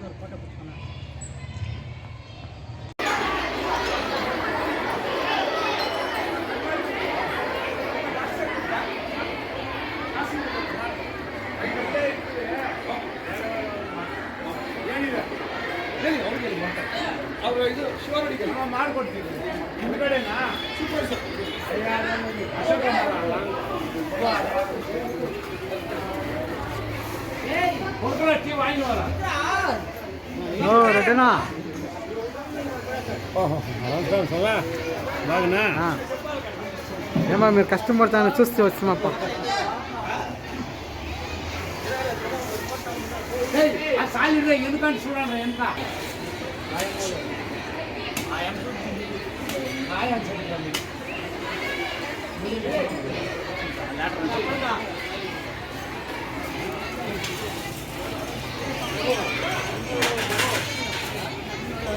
ಇವ್ರನ್ನ ಎಲ್ಲ ಸೇರಿ ಅವ್ರು ಫೋಟೋ ಬಿಟ್ಕೊಳ ಹೇಳಿ ಅವ್ರಿಗೆ ಹೇಳಿ ಮಾತಾಡಿ. ಅವ್ರು ಇದು ಶಿವನಡಿಗೆ ಮಾಡ್ಕೊಡ್ತೀವಿ ಹಿಂದ್ಗಡೆನಾ ಸೂಪರ್ವೈಸರ್ ஓ ரெட்டனா బాగున్నా ఏమో మీరు కస్టమర్ తాను చూస్తే వచ్చినప్ప ఎందుకంటే చూడండి ఎంత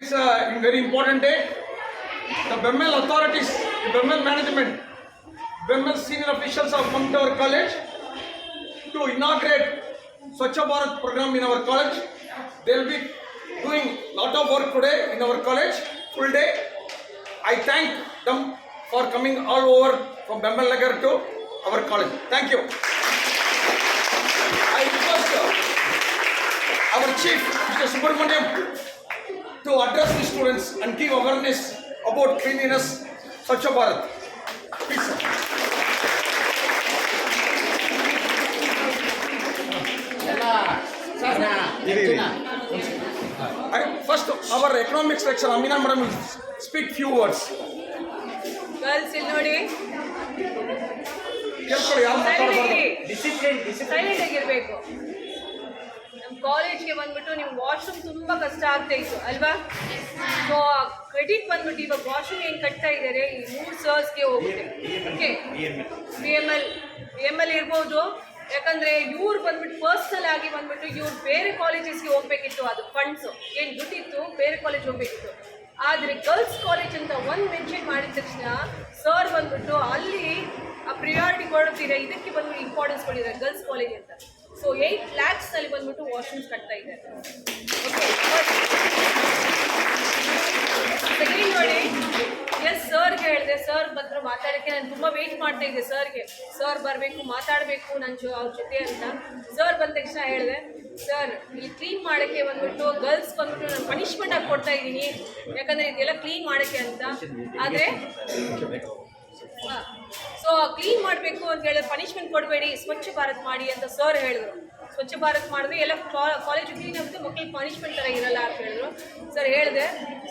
It's a very important day. The Bemmel authorities, the Bemmel management, Bemmel senior officials have come to our college to inaugurate Swachha Bharat program in our college. They will be doing lot of work today in our college, full day. I thank them for coming all over from Bemmel Nagar to our college. Thank you. Our chief, Mr. Subramaniam, to address the students and give awareness about cleanliness, Swachh Bharat. Please, sir. I, first, our economics lecturer, Amina Madam, will speak few words. Girls ಇಲ್ಲಿ ನೋಡಿ ಕೇಳ್ಕೊಳ್ಳಿ ಯಾರು ಮಾತಾಡಬಾರ್ದು silent ಆಗಿರ್ಬೇಕು ನಮ್ಮ ಕಾಲೇಜ್ಗೆ ಬಂದ್ಬಿಟ್ಟು ನಿಮ್ಗೆ ವಾಶ್ರೂಮ್ ತುಂಬಾ ಕಷ್ಟ ಆಗ್ತಾ ಇತ್ತು, ಅಲ್ವಾ? ಸೊ ಕ್ರೆಡಿಟ್ ಬಂದ್ಬಿಟ್ಟು ಇವಾಗ ವಾಶ್ರೂಮ್ ಏನು ಕಟ್ತಾ ಇದ್ದಾರೆ, ಈ ಮೂರು ಸರ್ಸ್ಗೆ ಹೋಗುತ್ತೆ. Okay B M L B M L ಇರ್ಬೋದು. ಯಾಕಂದ್ರೆ ಇವ್ರು ಬಂದ್ಬಿಟ್ಟು ಪರ್ಸನಲ್ ಆಗಿ ಬಂದ್ಬಿಟ್ಟು ಇವ್ರು ಬೇರೆ ಕಾಲೇಜಸ್ಗೆ ಹೋಗ್ಬೇಕಿತ್ತು, ಅದು ಫಂಡ್ಸು ಏನು ದುಡ್ಡಿತ್ತು, ಬೇರೆ ಕಾಲೇಜ್ ಹೋಗ್ಬೇಕಿತ್ತು. ಆದರೆ ಗರ್ಲ್ಸ್ ಕಾಲೇಜ್ ಅಂತ ಒಂದು ಮೆನ್ಷನ್ ಮಾಡಿದ ತಕ್ಷಣ ಸರ್ ಬಂದ್ಬಿಟ್ಟು ಅಲ್ಲಿ ಆ ಪ್ರಿಯಾರಿಟಿ ಕೊಡ್ತೀರಾ ಇದಕ್ಕೆ ಬಂದು ಇಂಪಾರ್ಟೆನ್ಸ್ ಕೊಟ್ಟಿದ್ದಾರೆ ಗರ್ಲ್ಸ್ ಕಾಲೇಜ್ ಅಂತ. ಸೊ ಏಯ್ಟ್ ಲ್ಯಾಕ್ಸ್ನಲ್ಲಿ ಬಂದ್ಬಿಟ್ಟು ವಾಶ್ರೂಮ್ಸ್ ಕಟ್ತಾ ಇದ್ದಾರೆ. ಸೆಕೆಂಡ್ ನೋಡಿ ಎಸ್ ಸರ್ಗೆ ಹೇಳಿದೆ. ಸರ್ ಬಂದ್ರು ಮಾತಾಡೋಕ್ಕೆ. ನಾನು ತುಂಬ ವೆಯ್ಟ್ ಮಾಡ್ತಾ ಇದ್ದೆ ಸರ್ಗೆ ಸರ್ ಬರಬೇಕು, ಮಾತಾಡಬೇಕು ನನ್ನ ಜೊ ಅವ್ರ ಜೊತೆ ಅಂತ. ಸರ್ ಬಂದ ತಕ್ಷಣ ಹೇಳಿದೆ ಸರ್ ಇಲ್ಲಿ ಕ್ಲೀನ್ ಮಾಡೋಕ್ಕೆ ಬಂದ್ಬಿಟ್ಟು ಗರ್ಲ್ಸ್ ಬಂದ್ಬಿಟ್ಟು ನಾನು ಪನಿಷ್ಮೆಂಟ್ ಆಗಿ ಕೊಡ್ತಾ ಇದ್ದೀನಿ. ಯಾಕಂದರೆ ಇದೆಲ್ಲ ಕ್ಲೀನ್ ಮಾಡೋಕ್ಕೆ ಅಂತ. ಆದರೆ ಸೊ ಕ್ಲೀನ್ ಮಾಡಬೇಕು ಅಂತ ಹೇಳಿದ್ರೆ ಪನಿಷ್ಮೆಂಟ್ ಕೊಡಬೇಡಿ, ಸ್ವಚ್ಛ ಭಾರತ್ ಮಾಡಿ ಅಂತ ಸರ್ ಹೇಳಿದ್ರು. ಸ್ವಚ್ಛ ಭಾರತ್ ಮಾಡಿದ್ರೆ ಎಲ್ಲ ಕಾಲೇಜು ಕ್ಲೀನ್ ಆಗುತ್ತೆ ಮಕ್ಕಳಿಗೆ ಪನಿಷ್ಮೆಂಟ್ ಥರ ಇರಲ್ಲ ಅಂತ ಹೇಳಿದ್ರು. ಸರ್ ಹೇಳಿದೆ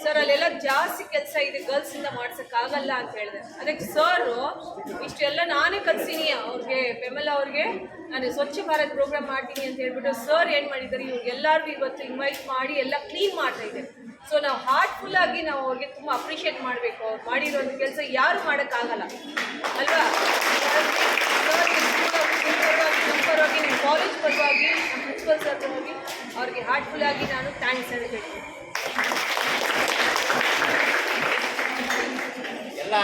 ಸರ್ ಅಲ್ಲೆಲ್ಲ ಜಾಸ್ತಿ ಕೆಲಸ ಇದೆ ಗರ್ಲ್ಸಿಂದ ಮಾಡ್ಸೋಕ್ಕಾಗಲ್ಲ ಅಂತ ಹೇಳಿದೆ. ಅದಕ್ಕೆ ಸರು ಇಷ್ಟೆಲ್ಲ ನಾನೇ ಕಲ್ಸಿನಿ ಅವ್ರಿಗೆ ಬೆಂಬಲ ಅವ್ರಿಗೆ. ನಾನು ಸ್ವಚ್ಛ ಭಾರತ್ ಪ್ರೋಗ್ರಾಮ್ ಮಾಡ್ತೀನಿ ಅಂತ ಹೇಳ್ಬಿಟ್ಟು ಸರ್ ಏನು ಮಾಡಿದ್ದಾರೆ, ಇವ್ರಿಗೆಲ್ಲರಿಗೂ ಇವತ್ತು ಇನ್ವೈಟ್ ಮಾಡಿ ಎಲ್ಲ ಕ್ಲೀನ್ ಮಾಡ್ತಾ ಇದ್ದಾರೆ ಸೊ ನಾವು ಹಾರ್ಟ್ಫುಲ್ ಆಗಿ ನಾವು ಅವ್ರಿಗೆ ತುಂಬ ಅಪ್ರಿಷಿಯೇಟ್ ಮಾಡಬೇಕು. ಅವ್ರು ಒಂದು ಕೆಲಸ ಯಾರು ಮಾಡೋಕ್ಕಾಗಲ್ಲ. ಅಲ್ವಾ? ಕಾಲೇಜ್ ಪರವಾಗಿ ನಮ್ಮ ಪ್ರಿನ್ಸಿಪಲ್ ಸರ್ ಪರವಾಗಿ ಅವ್ರಿಗೆ ಹಾರ್ಟ್ಫುಲ್ ಆಗಿ ನಾನು ಥ್ಯಾಂಕ್ಸ್ ಹೇಳಬೇಕು ಎಲ್ಲ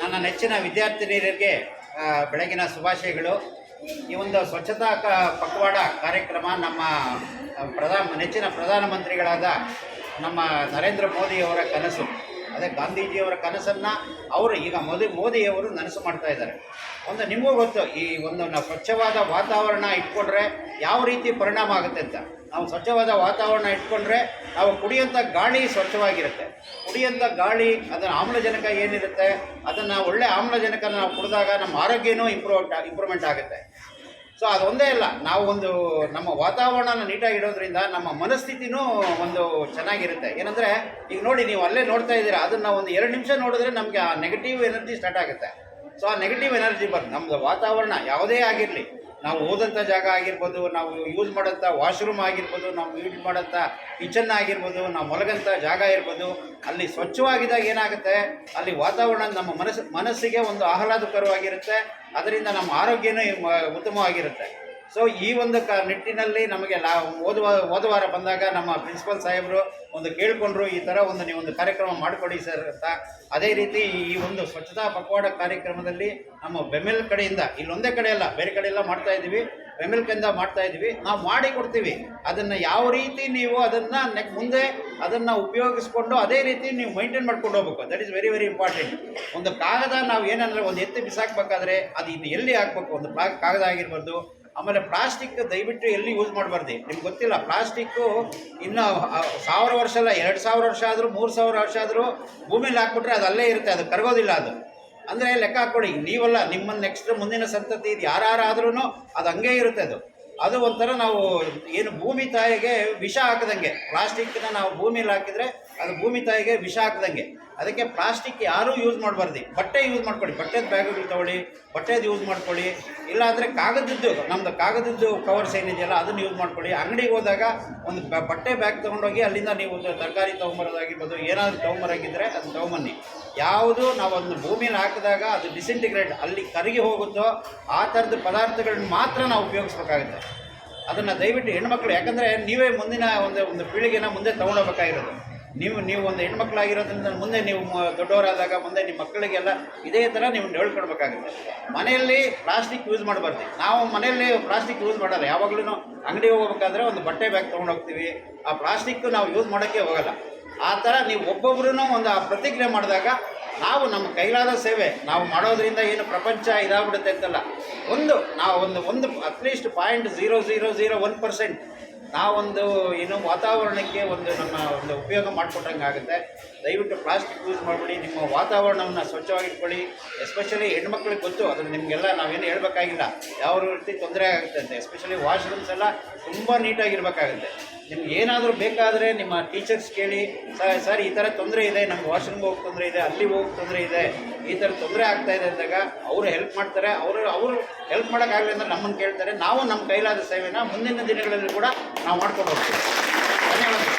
ನನ್ನ ನೆಚ್ಚಿನ ವಿದ್ಯಾರ್ಥಿನಿಯರಿಗೆ ಬೆಳಗಿನ ಶುಭಾಶಯಗಳು. ಈ ಒಂದು ಸ್ವಚ್ಛತಾ ಪಕ್ವಾಡ ಕಾರ್ಯಕ್ರಮ ನಮ್ಮ ಪ್ರಧಾನ ನೆಚ್ಚಿನ ಪ್ರಧಾನಮಂತ್ರಿಗಳಾದ ನಮ್ಮ ನರೇಂದ್ರ ಮೋದಿಯವರ ಕನಸು. ಅದೇ ಗಾಂಧೀಜಿಯವರ ಕನಸನ್ನು ಅವರು ಈಗ ಮೋದಿ, ಮೋದಿಯವರು ನನಸು ಮಾಡ್ತಾ ಇದ್ದಾರೆ. ಒಂದು ನಿಮಗೂ ಗೊತ್ತು, ಈ ಒಂದು ಸ್ವಚ್ಛವಾದ ವಾತಾವರಣ ಇಟ್ಕೊಂಡ್ರೆ ಯಾವ ರೀತಿ ಪರಿಣಾಮ ಆಗುತ್ತೆ ಅಂತ. ನಾವು ಸ್ವಚ್ಛವಾದ ವಾತಾವರಣ ಇಟ್ಕೊಂಡ್ರೆ ನಾವು ಕುಡಿಯೋಂಥ ಗಾಳಿ ಸ್ವಚ್ಛವಾಗಿರುತ್ತೆ. ಕುಡಿಯೋಂಥ ಗಾಳಿ ಅದರ ಆಮ್ಲಜನಕ ಏನಿರುತ್ತೆ, ಅದನ್ನು ಒಳ್ಳೆ ಆಮ್ಲಜನಕನ ನಾವು ಕುಡಿದಾಗ ನಮ್ಮ ಆರೋಗ್ಯನೂ ಇಂಪ್ರೂವ್, ಇಂಪ್ರೂವ್ಮೆಂಟ್ ಆಗುತ್ತೆ. ಸೊ ಅದೊಂದೇ ಅಲ್ಲ. ನಾವು ಒಂದು ನಮ್ಮ ವಾತಾವರಣನ ನೀಟಾಗಿ ಇಡೋದ್ರಿಂದ ನಮ್ಮ ಮನಸ್ಥಿತಿನೂ ಒಂದು ಚೆನ್ನಾಗಿರುತ್ತೆ. ಏನಂದರೆ, ಈಗ ನೋಡಿ, ನೀವು ಅಲ್ಲೇ ನೋಡ್ತಾ ಇದ್ದೀರಾ, ಅದನ್ನು ಒಂದು ಎರಡು ನಿಮಿಷ ನೋಡಿದ್ರೆ ನಮಗೆ ಆ ನೆಗೆಟಿವ್ ಎನರ್ಜಿ ಸ್ಟಾರ್ಟ್ ಆಗುತ್ತೆ. ಸೊ ಆ ನೆಗೆಟಿವ್ ಎನರ್ಜಿ ಬಂದು ನಮ್ಮದು ವಾತಾವರಣ ಯಾವುದೇ ಆಗಿರಲಿ ನಾವು ಓದಂಥ ಜಾಗ ಆಗಿರ್ಬೋದು, ನಾವು ಯೂಸ್ ಮಾಡೋಂಥ ವಾಶ್ರೂಮ್ ಆಗಿರ್ಬೋದು, ನಾವು ಯೂಸ್ ಮಾಡೋಂಥ ಕಿಚನ್ ಆಗಿರ್ಬೋದು, ನಾವು ಮಲಗಂಥ ಜಾಗ ಇರ್ಬೋದು, ಅಲ್ಲಿ ಸ್ವಚ್ಛವಾಗಿದ್ದಾಗ ಏನಾಗುತ್ತೆ? ಅಲ್ಲಿ ವಾತಾವರಣ ನಮ್ಮ ಮನಸ್ಸು, ಮನಸ್ಸಿಗೆ ಒಂದು ಆಹ್ಲಾದಕರವಾಗಿರುತ್ತೆ. ಅದರಿಂದ ನಮ್ಮ ಆರೋಗ್ಯನೂ ಉತ್ತಮವಾಗಿರುತ್ತೆ. ಸೊ ಈ ಒಂದು ಕ ನಿಟ್ಟಿನಲ್ಲಿ ನಮಗೆ ಲಾ ಓದುವಾರ ಬಂದಾಗ ನಮ್ಮ ಪ್ರಿನ್ಸಿಪಲ್ ಸಾಹೇಬರು ಒಂದು ಕೇಳಿಕೊಂಡ್ರು, ಈ ಥರ ಒಂದು ನೀವು ಒಂದು ಕಾರ್ಯಕ್ರಮ ಮಾಡಿಕೊಡಿ ಸರ್ ಅಂತ. ಅದೇ ರೀತಿ ಈ ಒಂದು ಸ್ವಚ್ಛತಾ ಪಕ್ವಾಡ ಕಾರ್ಯಕ್ರಮದಲ್ಲಿ ನಮ್ಮ ಬೆಮೆಲ್ ಕಡೆಯಿಂದ, ಇಲ್ಲೊಂದೇ ಕಡೆ ಅಲ್ಲ, ಬೇರೆ ಕಡೆ ಎಲ್ಲ ಮಾಡ್ತಾ ಇದ್ದೀವಿ. ಬೆಮೆಲ್ ಕಡೆಯಿಂದ ಮಾಡ್ತಾ ಇದ್ದೀವಿ. ನಾವು ಮಾಡಿ ಕೊಡ್ತೀವಿ. ಅದನ್ನು ಯಾವ ರೀತಿ ನೀವು ಅದನ್ನು ನೆಕ್ ಮುಂದೆ ಅದನ್ನು ಉಪಯೋಗಿಸ್ಕೊಂಡು ಅದೇ ರೀತಿ ನೀವು ಮೈಂಟೈನ್ ಮಾಡ್ಕೊಂಡು ಹೋಗ್ಬೇಕು. That is very very important ಒಂದು ಕಾಗದ ನಾವು ಏನಂದರೆ ಒಂದು ಎತ್ತಿ ಬಿಸಾಕ್ಬೇಕಾದ್ರೆ ಅದು ಇದು ಎಲ್ಲಿ ಹಾಕ್ಬೇಕು? ಒಂದು ಕಾಗದ ಆಗಿರ್ಬೋದು ಆಮೇಲೆ ಪ್ಲಾಸ್ಟಿಕ್ ದಯವಿಟ್ಟು ಎಲ್ಲಿ ಯೂಸ್ ಮಾಡಬಾರ್ದು? ನಿಮ್ಗೆ ಗೊತ್ತಿಲ್ಲ, ಪ್ಲಾಸ್ಟಿಕ್ಕು ಇನ್ನು ಸಾವಿರ ವರ್ಷ ಅಲ್ಲ, ಎರಡು ಸಾವಿರ ವರ್ಷ ಆದರೂ, ಮೂರು ಸಾವಿರ ವರ್ಷ ಆದರೂ ಭೂಮಿಲಿ ಹಾಕ್ಬಿಟ್ರೆ ಅದು ಅಲ್ಲೇ ಇರುತ್ತೆ, ಅದು ಕರಗೋದಿಲ್ಲ ಅದು. ಅಂದರೆ ಲೆಕ್ಕ ಹಾಕ್ಕೊಡಿ ನೀವಲ್ಲ ನಿಮ್ಮ ನೆಕ್ಸ್ಟ್ ಮುಂದಿನ ಸಂತತಿ ಇದು ಯಾರಾದ್ರೂ ಅದು ಹಂಗೆ ಇರುತ್ತೆ ಅದು. ಅದು ಒಂಥರ ನಾವು ಏನು ಭೂಮಿ ತಾಯಿಗೆ ವಿಷ ಹಾಕದಂಗೆ, ಪ್ಲಾಸ್ಟಿಕ್ನ ನಾವು ಭೂಮಿಲಿ ಹಾಕಿದರೆ ಅದು ಭೂಮಿ ತಾಯಿಗೆ ವಿಷ ಹಾಕ್ದಂಗೆ. ಅದಕ್ಕೆ ಪ್ಲಾಸ್ಟಿಕ್ ಯಾರೂ ಯೂಸ್ ಮಾಡಬಾರ್ದು. ಬಟ್ಟೆ ಯೂಸ್ ಮಾಡ್ಕೊಳ್ಳಿ. ಬಟ್ಟೆದ ಬ್ಯಾಗುಗಳು ತಗೊಳ್ಳಿ, ಬಟ್ಟೆದು ಯೂಸ್ ಮಾಡ್ಕೊಳ್ಳಿ. ಇಲ್ಲಾಂದರೆ ಕಾಗದದ್ದು ನಮ್ಮದು ಕಾಗದದ್ದು ಕವರ್ಸ್ ಏನಿದೆಯಲ್ಲ ಅದನ್ನು ಯೂಸ್ ಮಾಡ್ಕೊಳ್ಳಿ. ಅಂಗಡಿಗೆ ಹೋದಾಗ ಒಂದು ಬಟ್ಟೆ ಬ್ಯಾಗ್ ತೊಗೊಂಡೋಗಿ ಅಲ್ಲಿಂದ ನೀವು ತರಕಾರಿ ತೊಗೊಂಬರೋದಾಗಿರ್ಬೋದು, ಏನಾದರೂ ತೊಗೊಂಬರಾಗಿದ್ದರೆ ಅದು ತೊಗೊಂಬನ್ನಿ. ಯಾವುದು ನಾವು ಒಂದು ಭೂಮಿಯಲ್ಲಿ ಹಾಕಿದಾಗ ಅದು ಡಿಸಿಂಟಿಗ್ರೇಟ್ ಅಲ್ಲಿ ಕರಗಿ ಹೋಗುತ್ತೋ ಆ ಥರದ ಪದಾರ್ಥಗಳನ್ನ ಮಾತ್ರ ನಾವು ಉಪಯೋಗಿಸ್ಬೇಕಾಗುತ್ತೆ. ಅದನ್ನು ದಯವಿಟ್ಟು ಹೆಣ್ಮಕ್ಳು, ಯಾಕಂದರೆ ನೀವೇ ಮುಂದಿನ ಒಂದು ಒಂದು ಪೀಳಿಗೆನ ಮುಂದೆ ತೊಗೊಂಡೋಗ್ಬೇಕಾಗಿರೋದು. ನೀವು ನೀವು ಒಂದು ಹೆಣ್ಮಕ್ಳಾಗಿರೋದ್ರಿಂದ ಮುಂದೆ ನೀವು ದೊಡ್ಡವರಾದಾಗ ಮುಂದೆ ನಿಮ್ಮ ಮಕ್ಕಳಿಗೆಲ್ಲ ಇದೇ ಥರ ನೀವು ಹೇಳ್ಕೊಡ್ಬೇಕಾಗುತ್ತೆ. ಮನೆಯಲ್ಲಿ ಪ್ಲಾಸ್ಟಿಕ್ ಯೂಸ್ ಮಾಡಬಾರ್ದು. ನಾವು ಮನೆಯಲ್ಲಿ ಪ್ಲಾಸ್ಟಿಕ್ ಯೂಸ್ ಮಾಡಲ್ಲ. ಯಾವಾಗಲೂ ಅಂಗಡಿಗೆ ಹೋಗ್ಬೇಕಾದ್ರೆ ಒಂದು ಬಟ್ಟೆ ಬ್ಯಾಗ್ ತೊಗೊಂಡೋಗ್ತೀವಿ ಆ ಪ್ಲಾಸ್ಟಿಕ್ ನಾವು ಯೂಸ್ ಮಾಡೋಕ್ಕೆ ಹೋಗಲ್ಲ. ಆ ಥರ ನೀವು ಒಬ್ಬೊಬ್ರು ಒಂದು ಆ ಪ್ರತಿಕ್ರಿಯೆ ಮಾಡಿದಾಗ ನಾವು ನಮ್ಮ ಕೈಲಾದ ಸೇವೆ, ನಾವು ಮಾಡೋದ್ರಿಂದ ಏನು ಪ್ರಪಂಚ ಇದಾಗ್ಬಿಡುತ್ತೆ ಅಂತಲ್ಲ. ಒಂದು, ನಾವು ಒಂದು ಒಂದು at least point zero zero zero one percent ನಾವೊಂದು ಏನು ವಾತಾವರಣಕ್ಕೆ ಒಂದು ನಮ್ಮ ಒಂದು ಉಪಯೋಗ ಮಾಡಿಕೊಟ್ಟಂಗೆ ಆಗುತ್ತೆ. ದಯವಿಟ್ಟು ಪ್ಲಾಸ್ಟಿಕ್ ಯೂಸ್ ಮಾಡಬೇಡಿ, ನಿಮ್ಮ ವಾತಾವರಣವನ್ನು ಸ್ವಚ್ಛವಾಗಿಟ್ಕೊಳ್ಳಿ. ಎಸ್ಪೆಷಲಿ ಹೆಣ್ಮಕ್ಳಿಗೆ ಗೊತ್ತು, ಅದನ್ನು ನಿಮಗೆಲ್ಲ ನಾವೇನು ಹೇಳಬೇಕಾಗಿಲ್ಲ. ಯಾವ ರೀತಿ ತೊಂದರೆ ಆಗುತ್ತೆ ಅಂತ. ಎಸ್ಪೆಷಲಿ ವಾಶ್ರೂಮ್ಸ್ ಎಲ್ಲ ತುಂಬ ನೀಟಾಗಿರ್ಬೇಕಾಗುತ್ತೆ. ನಿಮ್ಗೆ ಏನಾದರೂ ಬೇಕಾದರೆ ನಿಮ್ಮ ಟೀಚರ್ಸ್ ಕೇಳಿ ಸರ್, ಈ ಥರ ತೊಂದರೆ ಇದೆ, ನಮ್ಗೆ ವಾಶ್ರೂಮ್ಗೆ ಹೋಗಿ ತೊಂದರೆ ಇದೆ, ಅಲ್ಲಿ ಹೋಗಿ ತೊಂದರೆ ಇದೆ, ಈ ಥರ ತೊಂದರೆ ಆಗ್ತಾ ಇದೆ ಅಂದಾಗ ಅವರು ಹೆಲ್ಪ್ ಮಾಡ್ತಾರೆ. ಅವರು ಅವರು ಹೆಲ್ಪ್ ಮಾಡೋಕ್ಕಾಗಲಿ ಅಂದರೆ ನಮ್ಮನ್ನು ಕೇಳ್ತಾರೆ. ನಾವು ನಮ್ಮ ಕೈಲಾದ ಸೇವೆನ ಮುಂದಿನ ದಿನಗಳಲ್ಲಿ ಕೂಡ ನಾವು ಮಾಡ್ಕೊಂಡು ಹೋಗ್ತೀವಿ. ಧನ್ಯವಾದ